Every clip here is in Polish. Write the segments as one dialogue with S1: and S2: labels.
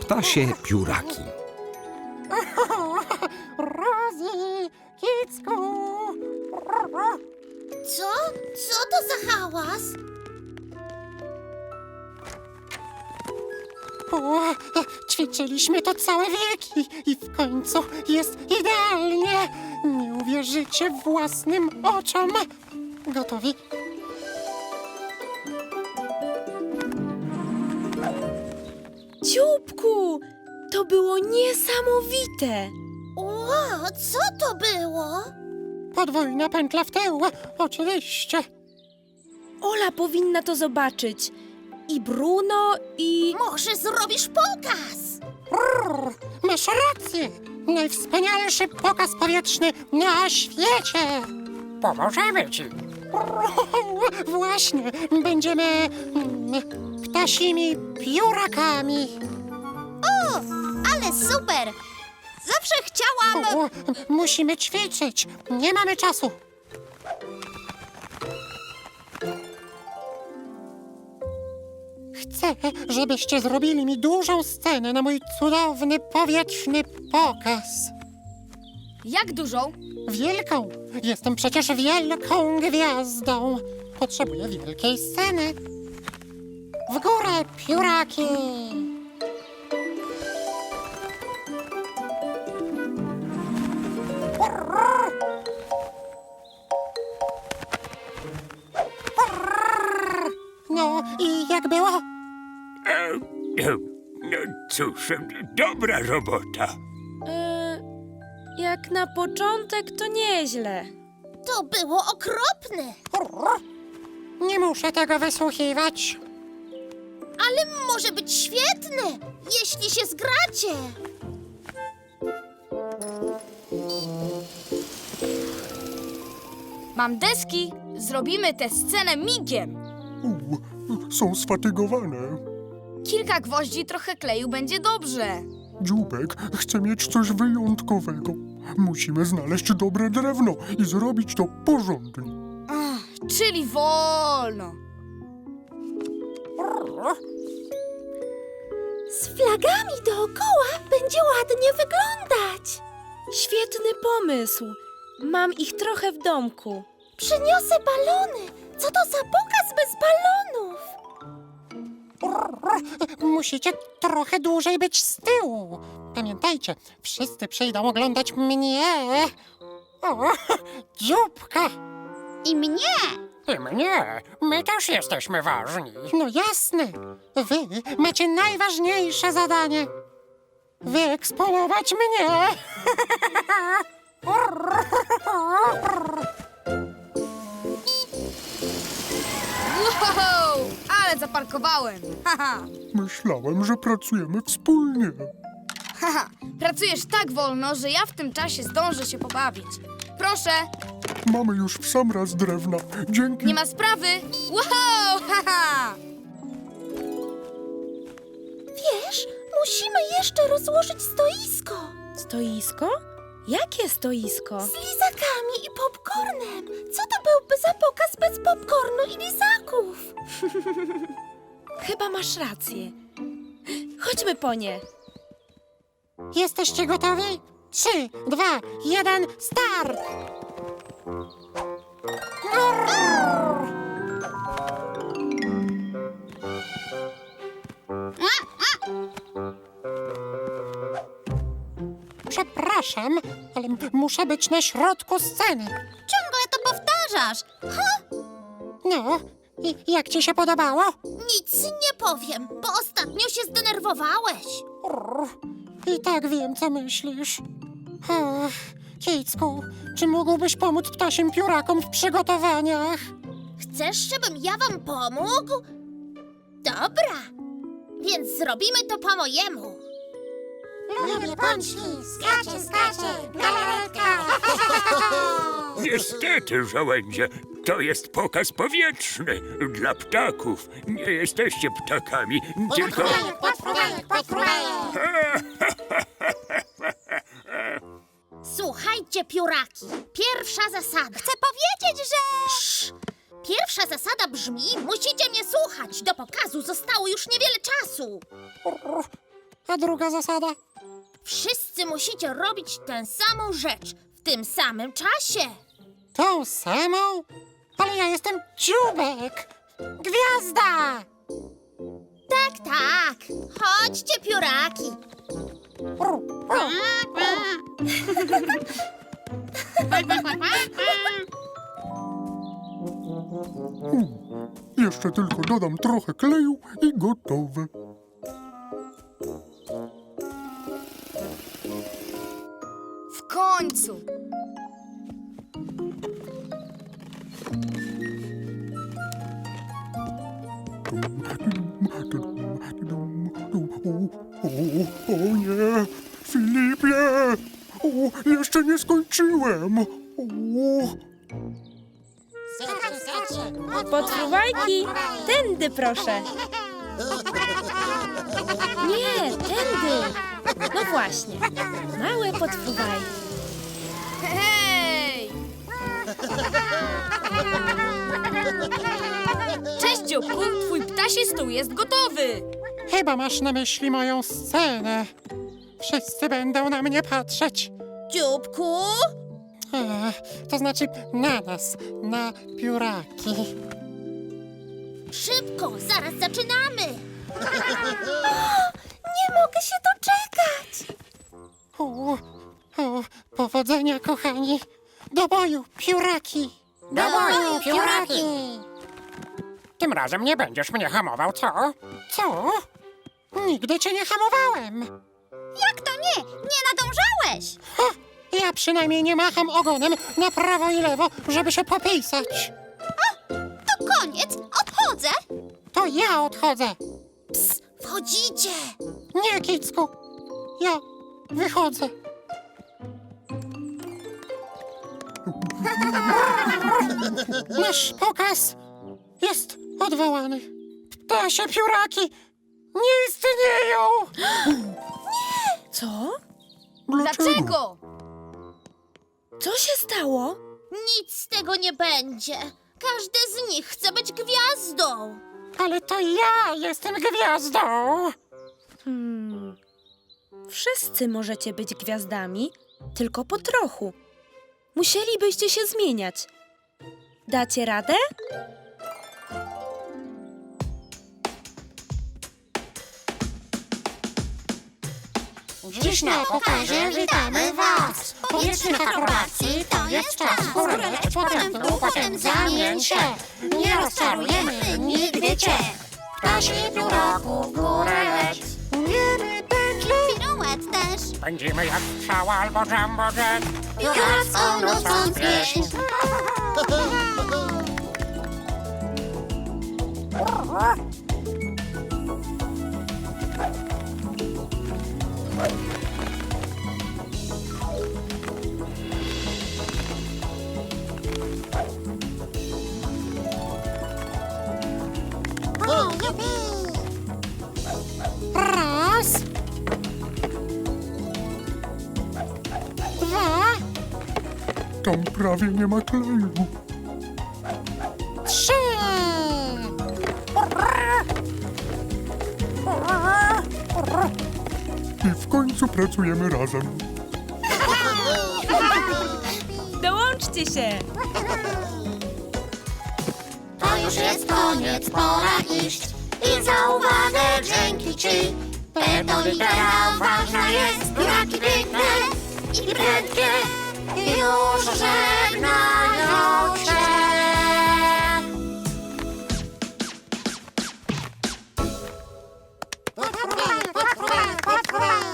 S1: Ptasie pióraki.
S2: Rosie, Kicku!
S3: Co? Co to za hałas?
S2: O, ćwiczyliśmy to całe wieki i w końcu jest idealnie. Nie uwierzycie własnym oczom. Gotowi?
S4: Ciupku, to było niesamowite.
S3: Ło, co to było?
S2: Podwójna pętla w tył, oczywiście.
S4: Ola powinna to zobaczyć. I Bruno, i...
S3: Może zrobisz pokaz?
S2: Brrr, masz rację. Najwspanialszy pokaz powietrzny na świecie. Pomożemy ci. Właśnie, będziemy mm, ptasimi piórakami.
S3: Ale super! Zawsze chciałam...
S2: O, musimy ćwiczyć. Nie mamy czasu. Chcę, żebyście zrobili mi dużą scenę na mój cudowny powietrzny pokaz.
S5: Jak dużą?
S2: Wielką. Jestem przecież wielką gwiazdą. Potrzebuję wielkiej sceny. W górę, pióraki! No i jak było?
S6: E, e, No cóż, dobra robota.
S4: E, jak na początek to nieźle.
S3: To było okropne,
S2: Nie muszę tego wysłuchiwać.
S3: Ale może być świetne, jeśli się zgracie.
S5: Mam deski. Zrobimy tę scenę migiem.
S7: U, są sfatygowane.
S5: Kilka gwoździ, trochę kleju, będzie dobrze.
S7: Dziubek chce mieć coś wyjątkowego. Musimy znaleźć dobre drewno i zrobić to porządnie.
S5: Ach, czyli wolno.
S3: Z flagami dookoła będzie ładnie wyglądać.
S4: Świetny pomysł. Mam ich trochę w domku.
S3: Przyniosę balony. Co to za pokaz bez balonów?
S2: Musicie trochę dłużej być z tyłu. Pamiętajcie, wszyscy przyjdą oglądać mnie. O, dzióbka.
S3: I mnie.
S2: I mnie. My też jesteśmy ważni. No jasne. Wy macie najważniejsze zadanie. Wyeksponować mnie.
S5: Wow, ale zaparkowałem. Haha,
S7: Myślałem, że pracujemy wspólnie.
S5: haha. Pracujesz tak wolno, że ja w tym czasie zdążę się pobawić. Proszę,
S7: Mamy już w sam raz drewna. Dzięki.
S5: nie ma sprawy. Wow, haha.
S3: Wiesz, musimy jeszcze rozłożyć stoisko.
S4: Stoisko? Jakie stoisko?
S3: Z lizakami i popcornem. Co to byłby za pokaz bez popcornu i lizaków?
S4: Chyba masz rację. Chodźmy po nie.
S2: Jesteście gotowi? Trzy, dwa, jeden, start! Przepraszam, ale muszę być na środku sceny.
S3: Ciągle to powtarzasz.
S2: No, i jak ci się podobało?
S3: Nic nie powiem, bo ostatnio się zdenerwowałeś.
S2: I tak wiem, co myślisz. Ach, Kicku, czy mógłbyś pomóc ptasim piórakom w przygotowaniach?
S3: Chcesz, żebym ja wam pomógł? Dobra, więc zrobimy to po mojemu.
S2: Lubię pączki, skacze, skacze, galaretka.
S6: Niestety, żołędzie, to jest pokaz powietrzny dla ptaków. Nie jesteście ptakami, tylko...
S2: Podfrujek, podfrujek.
S3: Słuchajcie, pióraki. Pierwsza zasada. Chcę powiedzieć, że... Pierwsza zasada brzmi: musicie mnie słuchać. Do pokazu zostało już niewiele czasu.
S2: A druga zasada?
S3: Wszyscy musicie robić tę samą rzecz w tym samym czasie.
S2: Tą samą? Ale ja jestem dziubek! Gwiazda!
S3: Tak, tak. Chodźcie, pióraki.
S7: Jeszcze tylko dodam trochę kleju i gotowe.
S5: W końcu!
S7: Nie skończyłem!
S4: Podfruwajki, tędy proszę. Nie, tędy. No właśnie, małe podfruwajki.
S5: Hej! Cześć, dzióbku! Twój ptasi stół jest gotowy!
S2: Chyba masz na myśli moją scenę. Wszyscy będą na mnie patrzeć.
S3: Dzióbku?
S2: E, to znaczy na nas, na pióraki.
S3: Szybko, zaraz zaczynamy.
S4: Nie mogę się doczekać.
S2: O, o, powodzenia, kochani. Do boju, pióraki.
S3: Do boju, pióraki.
S2: Tym razem nie będziesz mnie hamował, co? Co? Nigdy cię nie hamowałem.
S3: Jak to nie? Nie nadążałeś.
S2: Ja przynajmniej nie macham ogonem na prawo i lewo, żeby się popisać.
S3: To koniec, odchodzę.
S2: To ja odchodzę.
S3: Wchodzicie.
S2: Nie, Kicku. Ja wychodzę. Nasz pokaz jest odwołany. Ptasie pióraki nie istnieją.
S4: Co?
S5: Dlaczego?
S4: Co się stało?
S3: Nic z tego nie będzie. Każdy z nich chce być gwiazdą.
S2: Ale to ja jestem gwiazdą.
S4: Hmm. Wszyscy możecie być gwiazdami, tylko po trochu. Musielibyście się zmieniać. Dacie radę?
S2: Dziś na pokazie witamy was. Powietrznych akrobacji to jest czas w górę, lecz potem w dół, potem zamień się. Nie rozczarujemy nigdy cię. Ptasi pióroku w górę leć. Umiemy pętlę.
S3: Piruet też.
S2: Będziemy jak strzała albo jumbo jet.
S3: Pióracką nocą pieśń.
S2: Raz. Dwa.
S7: tam prawie nie ma kleju.
S2: Trzy.
S7: I w końcu pracujemy razem.
S4: Dołączcie się!
S3: To już jest koniec, pora iść. I za uwagę dzięki ci. Peto litera ważna jest. Pióraki piękne i prędkie. Już żegnają cię.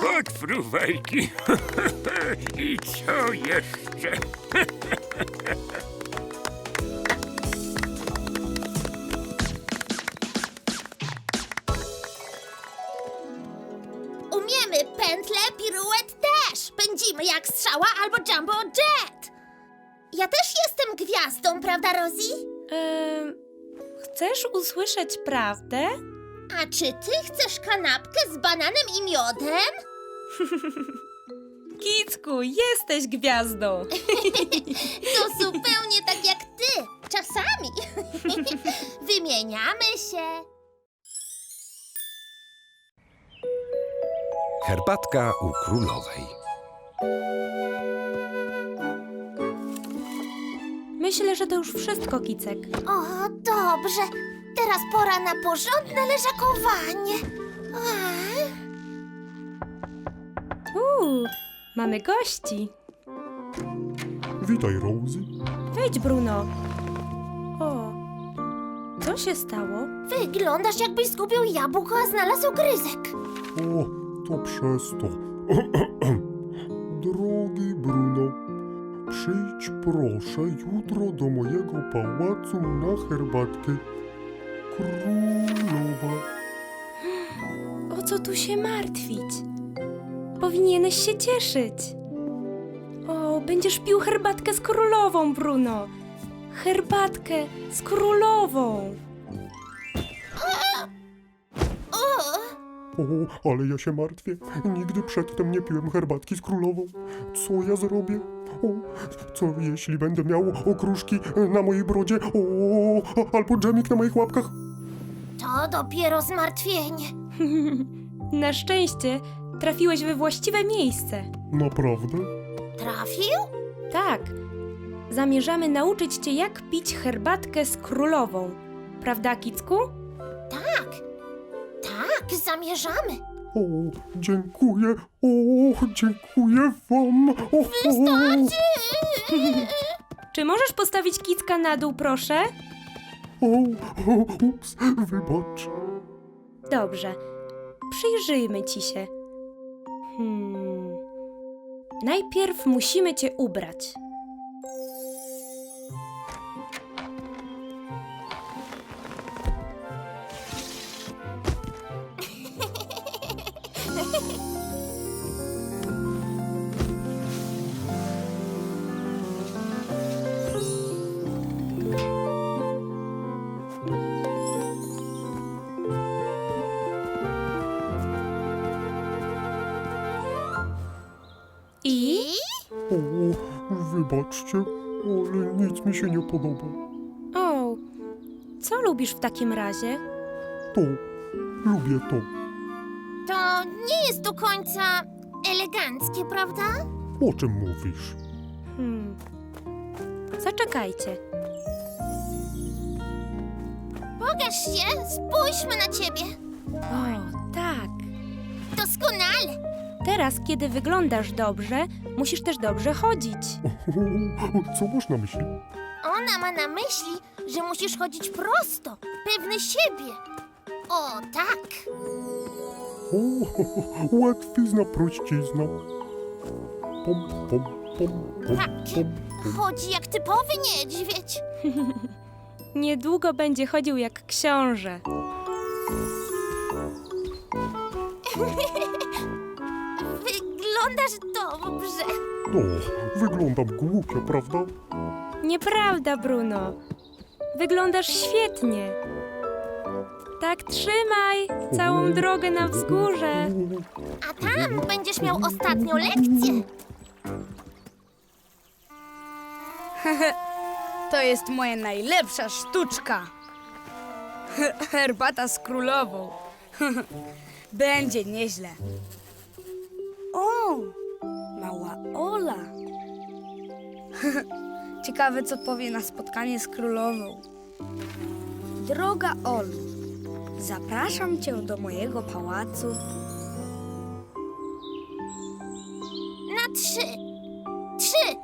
S6: Potwruwajki. I co jeszcze?
S3: Rosie?
S4: Em, chcesz usłyszeć prawdę?
S3: A czy ty chcesz kanapkę z bananem i miodem?
S4: Kicku, jesteś gwiazdą!
S3: To zupełnie tak jak ty. Czasami. Wymieniamy się.
S1: Herbatka u królowej.
S4: Myślę, że to już wszystko, Kicek.
S3: O, dobrze. Teraz pora na porządne leżakowanie. Ach.
S4: Uuu, mamy gości.
S7: Witaj, Rosie.
S4: Wejdź, Bruno. O, co się stało?
S3: Wyglądasz jakbyś zgubił jabłko, a znalazł gryzek.
S7: O, to przez to. Drogi Bruno, przyjdź proszę jutro do mojego pałacu na herbatkę. Królowa.
S4: O co tu się martwić? Powinieneś się cieszyć. O, będziesz pił herbatkę z królową, Bruno. Herbatkę z królową.
S7: O, ale ja się martwię. Nigdy przedtem nie piłem herbatki z królową. Co ja zrobię? O, co jeśli będę miał okruszki na mojej brodzie? O, albo dżemik na moich łapkach?
S3: To dopiero zmartwienie.
S4: Na szczęście trafiłeś we właściwe miejsce.
S7: Naprawdę?
S3: Trafił?
S4: Tak. Zamierzamy nauczyć cię, jak pić herbatkę z królową. Prawda, Kicku?
S3: Tak. Tak, zamierzamy.
S7: O, dziękuję. O, dziękuję wam. O, Wystarczy!
S4: Czy możesz postawić Kicka na dół, proszę?
S7: O, o, ups, wybacz.
S4: Dobrze. Przyjrzyjmy ci się. Hmm. Najpierw musimy cię ubrać.
S7: Wybaczcie, ale nic mi się nie podoba.
S4: o, co lubisz w takim razie?
S7: To, lubię to.
S3: To nie jest do końca eleganckie, prawda?
S7: O czym mówisz?
S4: Hmm. Zaczekajcie.
S3: Pokaż się, spójrzmy na ciebie.
S4: O, tak.
S3: Doskonale.
S4: Teraz, kiedy wyglądasz dobrze, musisz też dobrze chodzić.
S7: Co masz na myśli?
S3: Ona ma na myśli, że musisz chodzić prosto, pewny siebie. O, tak.
S7: O, łatwizna, prościzna. Pom, pom, pom, pom,
S3: Tak.
S7: pom.
S3: Chodzi jak typowy niedźwiedź.
S4: Niedługo będzie chodził jak książę.
S3: Wyglądasz dobrze.
S7: O, wyglądam głupio, prawda?
S4: Nieprawda, Bruno. Wyglądasz świetnie. Tak trzymaj całą drogę na wzgórze.
S3: A tam będziesz miał ostatnią lekcję.
S5: To jest moja najlepsza sztuczka. Herbata z królową. Będzie nieźle. O, mała Ola. Ciekawe, co powie na spotkanie z królową. Droga Olu, zapraszam cię do mojego pałacu.
S3: Na trzy. Trzy.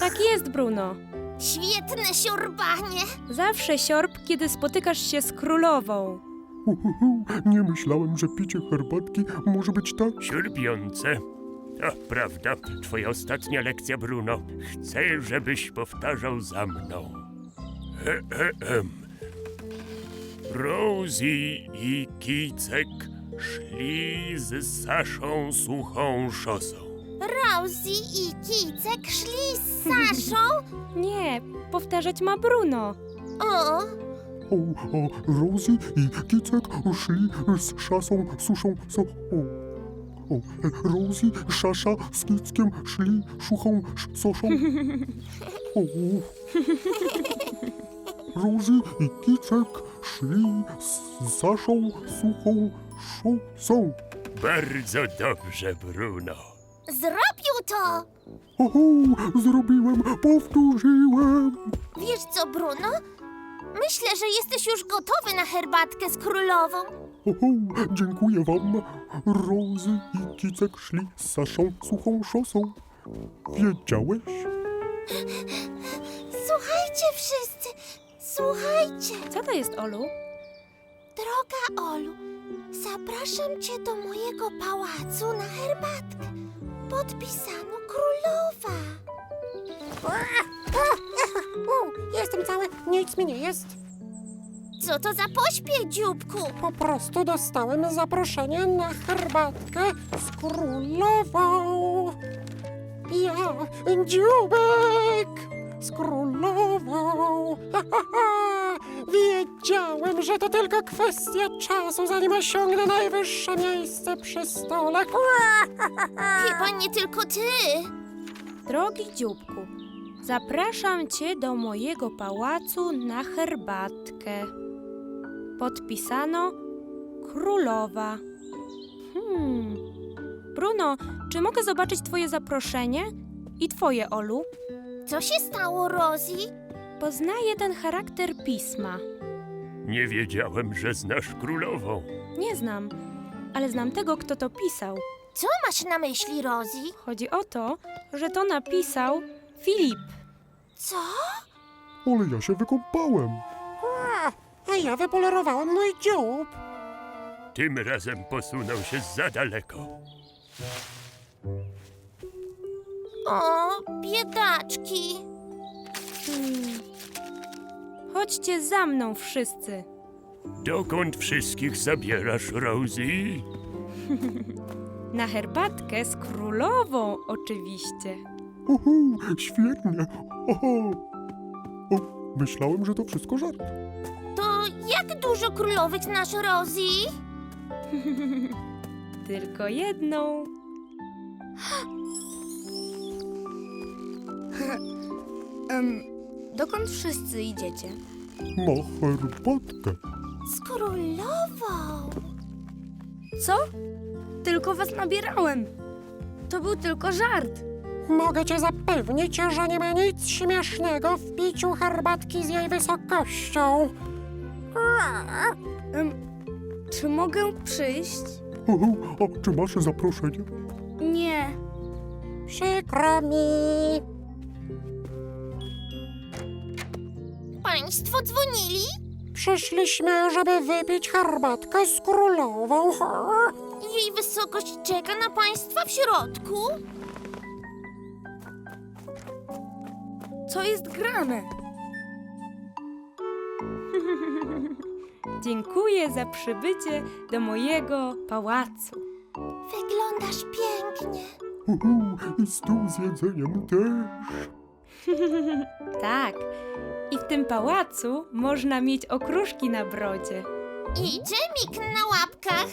S4: Tak jest, Bruno.
S3: Świetne siorbanie.
S4: Zawsze siorb, kiedy spotykasz się z królową.
S7: Nie myślałem, że picie herbatki może być tak.
S6: Siurbiące. To prawda, twoja ostatnia lekcja, Bruno. Chcę, żebyś powtarzał za mną. E, e, em. Rosie i Kicek szli z Saszą suchą szosą.
S3: Rosie i Kicek szli z Saszą.
S4: Nie, powtarzać ma Bruno.
S3: O,
S7: O, o, Rosie i Kicek szli z szasą, suszą, so, o. O, Rosie, Szasza z Kickiem szli szuchą, sz, soszą. O, Rozy i Kicek szli z Saszą suchą szosą.
S6: Bardzo dobrze, Bruno.
S3: Zrobił to!
S7: Oho, zrobiłem, powtórzyłem.
S3: Wiesz co, Bruno? Myślę, że jesteś już gotowy na herbatkę z królową.
S7: Oho, dziękuję wam. Rozy i Kicek szli z Saszą suchą szosą. Wiedziałeś?
S3: Słuchajcie wszyscy, słuchajcie.
S4: Co to jest, Olu?
S3: Droga Olu, zapraszam cię do mojego pałacu na herbatkę. Podpisano królowa.
S2: Jestem cały, nic mi nie jest.
S3: Co to za pośpiech, dzióbku?
S2: Po prostu dostałem zaproszenie na herbatkę z królową. Ja, dziubek, z królową. Ha, ha, ha. Wiedziałem, że to tylko kwestia czasu, zanim osiągnę najwyższe miejsce przy stole.
S3: Chyba nie tylko ty.
S4: Drogi dzióbku, zapraszam cię do mojego pałacu na herbatkę. Podpisano królowa. Hmm. Bruno, czy mogę zobaczyć twoje zaproszenie? I twoje, Olu?
S3: Co się stało, Rosie?
S4: Poznaję ten charakter pisma.
S6: Nie wiedziałem, że znasz królową.
S4: Nie znam, ale znam tego, kto to pisał.
S3: Co masz na myśli, Rosie?
S4: Chodzi o to, że to napisał Filip.
S3: Co?
S7: Ale ja się wykąpałem.
S2: A ja wypolerowałem mój dziób.
S6: Tym razem posunął się za daleko.
S3: O, biedaczki.
S4: Hmm. Chodźcie za mną wszyscy.
S6: Dokąd wszystkich zabierasz, Rosie?
S4: Na herbatkę z królową, oczywiście.
S7: Oho, świetnie. Oho. O, myślałem, że to wszystko żart.
S3: To jak dużo królowych znasz, Rosie?
S4: Tylko jedną.
S5: Em, dokąd wszyscy idziecie?
S7: Na herbatkę.
S3: Z królową.
S5: Co? Tylko was nabierałem. To był tylko żart.
S2: Mogę cię zapewnić, że nie ma nic śmiesznego w piciu herbatki z jej wysokością.
S5: Em, czy mogę przyjść?
S7: A czy masz zaproszenie?
S5: Nie.
S2: Przykro mi.
S3: Państwo dzwonili?
S2: Przyszliśmy, żeby wypić herbatkę z królową.
S3: Jej wysokość czeka na państwa w środku?
S5: Co jest grane?
S4: Dziękuję za przybycie do mojego pałacu.
S3: Wyglądasz pięknie.
S7: I stół z jedzeniem też.
S4: Tak. I w tym pałacu można mieć okruszki na brodzie.
S3: I dżemik na łapkach.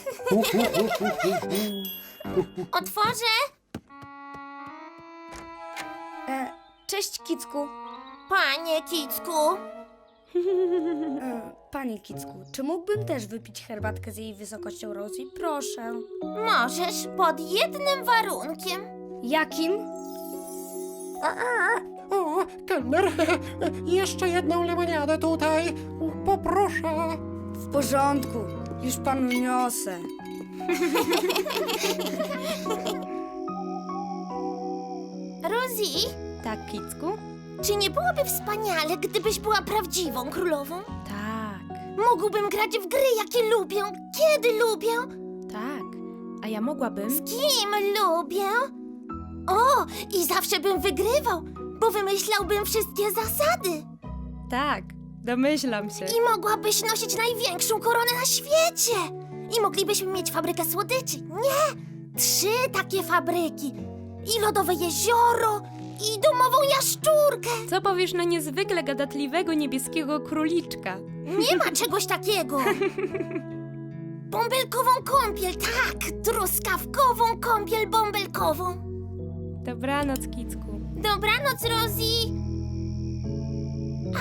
S3: Otworzę.
S5: E, cześć, Kicku.
S3: Panie Kicku.
S5: E, panie Kicku, czy mógłbym też wypić herbatkę z jej wysokością Rosie? Proszę.
S3: Możesz pod jednym warunkiem.
S5: Jakim?
S2: O, kelner, jeszcze jedną lemoniadę tutaj. Poproszę.
S5: W porządku. Już panu niosę.
S3: Rosie,
S4: Tak, Kicku?
S3: czy nie byłoby wspaniale, gdybyś była prawdziwą królową?
S4: Tak,
S3: Mógłbym grać w gry, jakie lubię, kiedy lubię,
S4: tak. A ja mogłabym?
S3: kim lubię. O, i zawsze bym wygrywał, bo wymyślałbym wszystkie zasady.
S4: Tak, domyślam się.
S3: I mogłabyś nosić największą koronę na świecie. I moglibyśmy mieć fabrykę słodyczy. Nie! Trzy takie fabryki. I lodowe jezioro, i domową jaszczurkę.
S4: Co powiesz na niezwykle gadatliwego niebieskiego króliczka?
S3: Nie ma czegoś takiego. Bąbelkową kąpiel, tak. Truskawkową kąpiel bąbelkową.
S4: Dobranoc, Kicku.
S3: Dobranoc, Rosie.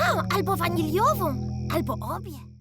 S3: A, albo waniliową, albo obie.